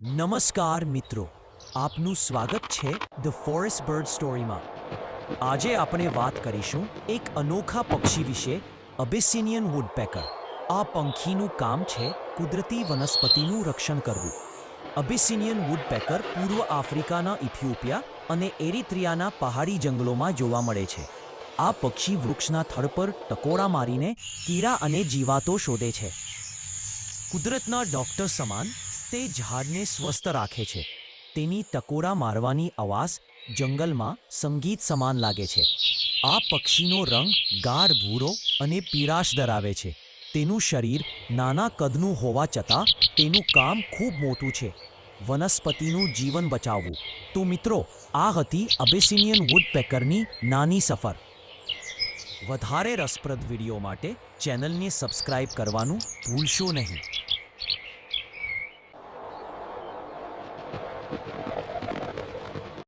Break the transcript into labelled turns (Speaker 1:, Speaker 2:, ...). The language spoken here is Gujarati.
Speaker 1: નમસ્કાર મિત્રો, આપનું સ્વાગત છે ધ ફોરેસ્ટ બર્ડ સ્ટોરીમાં આજે આપણે વાત કરીશું એક અનોખા પક્ષી વિશે અબેસિનિયન વુડપેકર આ પંખીનું કામ છે કુદરતી વનસ્પતિનું રક્ષણ કરવું. અબેસિનિયન વુડપેકર પૂર્વ આફ્રિકાના ઇથિયોપિયા અને એરિત્રિયાના પહાડી જંગલોમાં જોવા મળે છે. આ પક્ષી વૃક્ષના થડ પર ટકોરા મારીને કીડા અને જીવાતો શોધે છે. કુદરતના ડોક્ટર સમાન તે ઝાડને સ્વસ્થ રાખે છે. તેની ટકોરા મારવાની અવાજ જંગલમાં સંગીત સમાન લાગે છે. આ પક્ષીનો રંગ ગાઢ ભૂરો અને પીરાશ ધરાવે છે. તેનું શરીર નાના કદનું હોવા છતાં તેનું કામ ખૂબ મોટું છે. વનસ્પતિનું જીવન બચાવવું. તો મિત્રો, આ હતી અબેસિનિયન વુડપેકરની નાની સફર. વધારે રસપ્રદ વીડિયો માટે ચેનલને સબસ્ક્રાઇબ કરવાનું ભૂલશો નહીં. Thank you.